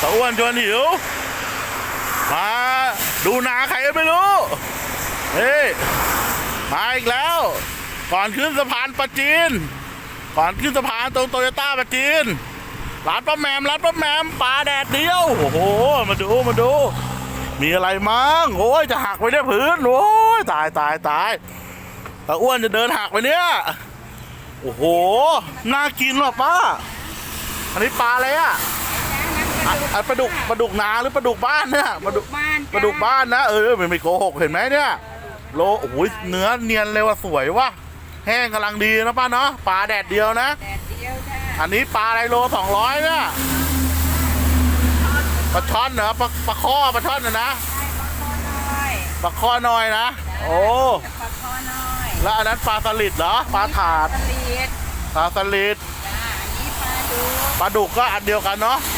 ตะอ้วนชวนหิว มาดูนาใครก็ไม่รู้เฮ้ยมาอีกแล้ว ก่อนขึ้นสะพานปะจีน ก่อนขึ้นสะพานตรงโตโยต้าปะจีนร้านป้าแมมร้านป้าแมมปลาแดดเดียว โอ้โห มาดูมาดู มีอะไรมั้งโอ้ยจะหักไปเนี่ยพื้นโอ้ยตายตายตายตาอ้วนจะเดินหักไปเนี่ยโอ้โห น่ากินว่ะป้า อันนี้ปลาอะไรอะ อะอะปลาดุกปลาดุกนาหรือปลาดุกบ้านเนี่ยปลาดุกบ้านปลาดุกบ้านนะเออไม่ไม่โกหกเห็นไหมเนี่ยโลโอ้โหเนื้อเนียนเลยว่ะสวยว่ะแห้งกำลังดีนะป้าเนาะปลาแดดเดียวนะแดดเดียวจ้าอันนี้ปลาอะไรโลสองร้อยเนี่ยปลาช่อนเหรอปลาปลาข้อปลาช่อนนะนะใช่ปลาคอน้อยปลาข้อน้อยนะ โอ้ปลาคอน้อย แล้วอันนั้นปลาสลิดเหรอปลาถาดปลาเลียดปลาสลิดจ้าอันนี้ปลาดูปลาดุกก็อันเดียวกันเนาะใช่จ้า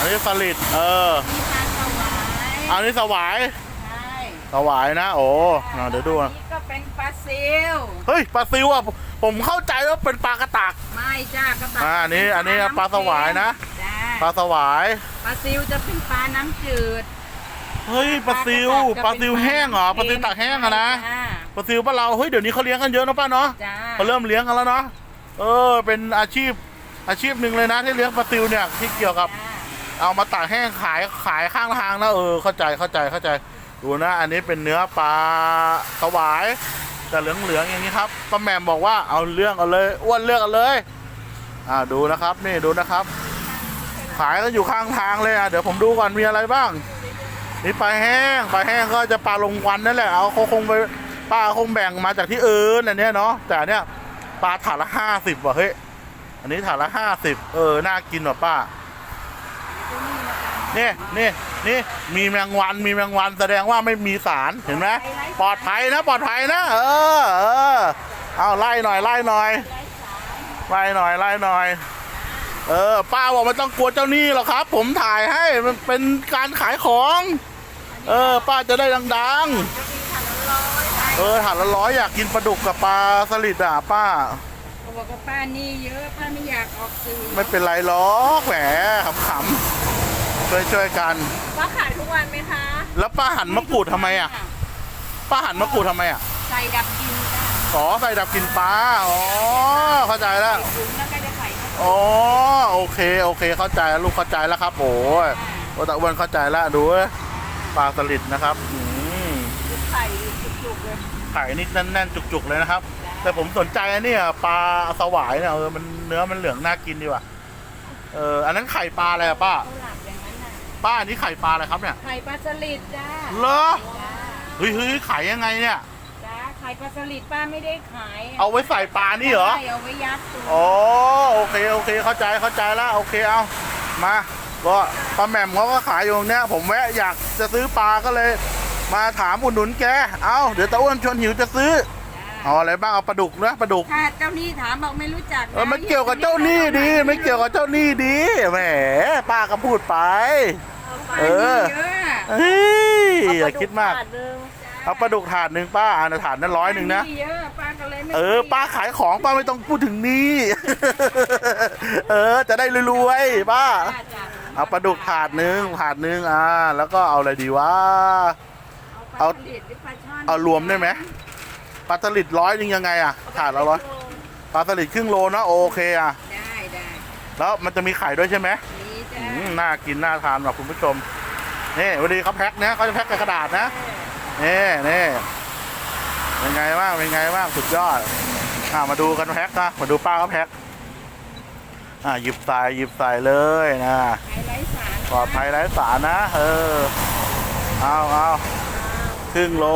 อันนี้สลิดเออนี่ปลาสวายอันนี้สวาย ใช่สวายนะ โอ้อะเดี๋ยวดูอัอะนนี้ก็เป็นปลาซิวเฮ้ยปลาซิวอะผมเข้าใจว่าเป็นปลากระตัก ไม่จ้ากระตักอ่าอันนี้อันนี้ปลาสวายนะ จ้าปลาสวาย ปลาซิวจะเป็นปลาน้ำจืดเฮ้ยปลาซิวปลาซิวแห้งเหรอปลาซิวตากแห้งอะนะจ้าปลาซิวบ้านเราเฮ้ยเดี๋ยวนี้เขาเลี้ยงกันเยอะนะป้าเนาะจ้าเขาเริ่มเลี้ยงกันแล้วเนาะเออ เป็นอาชีพอาชีพหนึ่งเลยนะที่เลี้ยงปลาซิวเนี่ยที่เกี่ยวกับ จ้า เอามาตากแห้งขายขายข้างทางนะเออเข้าใจเข้าใจเข้าใจดูนะอันนี้เป็นเนื้อปลาสวาย แต่เหลืองๆอย่างนี้ครับป้าแหม่มบอกว่าเอาเรื่องเอาเลยอ้วนเลือกเอาเลยอ่าดูนะครับนี่ดูนะครับ ขายก็อยู่ข้างทางเลยอะเดี๋ยวผมดูก่อนมีอะไรบ้าง นี่ปลาแห้งปลาแห้งก็จะปลาลงวันนั่นแหละเอาเขาคงไปป้าคงแบ่งมาจากที่อื่นอันเนี้ยเนาะแต่เนี้ยปลาถาดละห้าสิบว่ะเฮ้ยอันนี้ถาดละห้าสิบเออน่ากินว่ะป้า นี่นี่นี่มีแมงวันมีแมงวันแสดงว่าไม่มีสารเห็นไหมปลอดภัยนะปลอดภัยนะ เออเออเอาไล่หน่อยไล่หน่อยไล่หน่อยไล่หน่อย เออ ป้าบอกไม่ต้องกลัวเจ้าหนี้หรอกครับ ผมถ่ายให้มันเป็นการขายของ เออ ป้าจะได้ดังๆ เออถาดละร้อยอยากกินปลาดุกกับปลาสลิดอะป้าเขาบอกว่าป้านี่เยอะป้าไม่อยากออกสื่อไม่เป็นไรหรอกแหมขำๆ ช่วยช่วยๆกัน ป้าขายทุกวันไหมคะแล้วป้าหั่นมะกรูดทำไมอะ ป้าหั่นมะกรูดทำไมอะ ใส่ดับกินจ้าอ๋อใส่ดับกลินปลาอ๋อเข้าใจแล้ว ถุงแล้วก็จะใส่ข้าวอ๋อโอเคโอเคเข้าใจแล้วลูกเข้าใจแล้วครับโอ้ยโอ้ตะอ้วนเข้าใจแล้วดูเว้ยปลาสลิดนะครับอืมใส่จุกๆเลย ไข่นี่แน่นๆจุกๆเลยนะครับ แต่ผมสนใจอันเนี้ยปลาสวายเนี่ยเออมันเนื้อมันเหลืองน่ากินดีว่ะเอออันนั้นไข่ปลาอะไรอะป้า ข้าวหลับอย่างนั้นน่ะ ป้าอันนี้ไข่ปลาอะไรครับเนี่ยไข่ปลาสลิดจ้าเหรอจ้าเฮ้ยเฮ้ยขายยังไงเนี่ยจ้าไข่ปลาสลิดป้าไม่ได้ขายเอาไว้ใส่ปลานี่เหรอใช่เอาไว้ยัดตัวอ๋อโอเคโอเคเข้าใจเข้าใจแล้วโอเคเอามาก็ป้าแหม่มเขาก็ขายอยู่ตรงเนี้ยผมแวะอยากจะซื้อปลาก็เลย มาถามอุดหนุนแกเอาเดี๋ยวตะอ้วนชวนหิวจะซื้อ เอาอะไรบ้างเอาปลาดุกนะปลาดุกถ้าเจ้าหนี้ถามบอกไม่รู้จักนะเออมันเกี่ยวกับเจ้าหนี้ดีไม่เกี่ยวกับเจ้าหนี้ดีแหมป้าก็พูดไป เออเยอะเฮ้ยอย่าคิดมาก เอาปลาดุกถาดหนึ่งป้าอ่าถาดนั้นร้อยหนึ่งนะเยอะป้าก็เลยไม่เออ ป้าขายของป้าไม่ต้องพูดถึงหนี้ เออ จะได้รวยๆป้าจ้ะเอาปลาดุกถาดหนึ่งถาดหนึ่งอ่า แล้วก็เอาอะไรดีวะเอาเอาปลาสลิดหรือปลาช่อนเอารวมได้ไหม ปลาสลิดร้อยหนึงยังไงอะถาดละร้อยปลาสลิดครึ่งโลนะโอเคอะได้ได้แล้วมันจะมีไข่ด้วยใช่ไหมนี่จ้ะอืมน่ากินน่าทานแบบคุณผู้ชมนี่วันนี้เขาแพ็คนะเขาจะแพ็คกับกระดาษนะ นี่นี่เป็นไงบ้างเป็นไงบ้างสุดยอดอ่ามาดูกันแพ็คนะมาดูป้าเขาแพ็คอ่าหยิบใส่หยิบใส่เลยนะไข่ไร้สารปลอดภัยไร้สารนะ เออเอาเอาครึ่งโล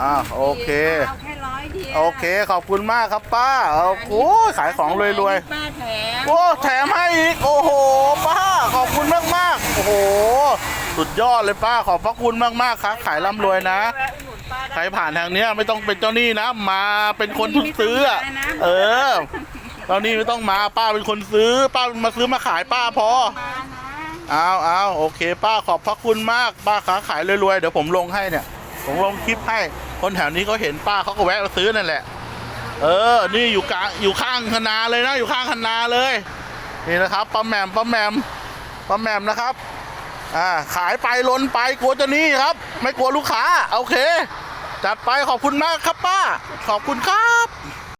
อ่าโอเค เอาแค่ร้ อยเดียวโอเค ขอบคุณมากครับป้าเอาโอ้ยขายของรวยๆป้าแถมๆโอ้แถมให้อีก โอ้โห ป้า ขอบคุณมากมากๆโอ้โห สุดยอดเลยป้า ขอบพระคุณมากๆครับ ขายร่ำรวยนะแวะอุดหนุนป้าได้ใครผ่านทางเนี้ยไม่ต้องเป็นเจ้าหนี้นะ มาเป็นคนเพิ่งซื้ออะเออเจ้าหนี้ไม่ต้องมาป้าเป็นคนซื้อ ป้ามาซื้อมาขายป้าพอมานะเอาเอาโอเค ป้าขอบพระคุณมาก ป้าค้าขายรวยๆ เดี๋ยวผมลงให้เนี่ย ผมลงคลิปให้ คนแถวนี้เขาเห็นป้าเขาก็แวะมาซื้อนั่นแหละ เออ นี่อยู่กลางอยู่ข้างคณาเลยนะ อยู่ข้างคณาเลย นี่นะครับป้าแหม่มป้าแหม่มป้าแหม่มนะครับ อ่า ขายไปลนไปกลัวจะหนี่ครับ ไม่กลัวลูกค้า โอเค จัดไปขอบคุณมากครับป้า ขอบคุณครับ